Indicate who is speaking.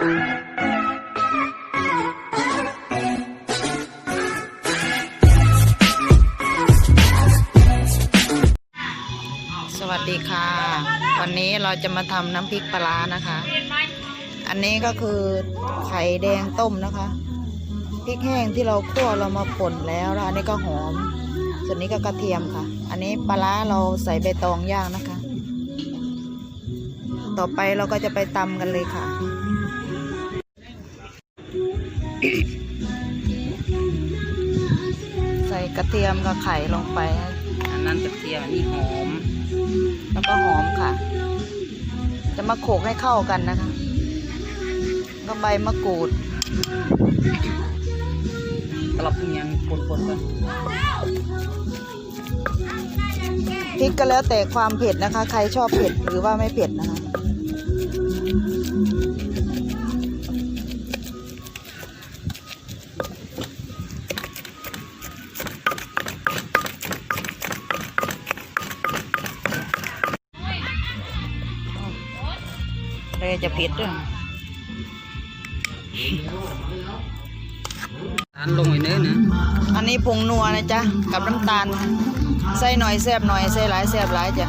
Speaker 1: สวัสดีค่ะ วันนี้เราจะมาทำน้ำพริกปลานะคะ อันนี้ก็คือไข่แดงต้มนะคะพริกแห้งที่เราคั่วเรามาป่นแล้วแล้วอันนี้ก็หอม ส่วนนี้ก็กระเทียมค่ะ อันนี้ปลาร้าเราใส่ใบตองย่างนะคะ ต่อไปเราก็จะไปตำกันเลยค่ะ ใส่กระเทียมกับไข่ลงไป
Speaker 2: อันนั้นกระเทียมอันนี้หอม
Speaker 1: แล้วก็หอมค่ะ จะมาโขลกให้เข้ากันนะคะ ก็ใบมะกรูด
Speaker 2: กลับยังคนๆกัน
Speaker 1: พริกก็แล้วแต่ความเผ็ดนะคะ ใครชอบเผ็ดหรือว่าไม่เผ็ดนะคะ เลยจะเผ็ดด้วย
Speaker 2: ทานลงไปเนื้อนะ
Speaker 1: อันนี้ผงนัวนะจ๊ะ กับน้ำตาล ใส่หน่อยแซบหน่อย ใส่หลายแซบหลายจ้ะ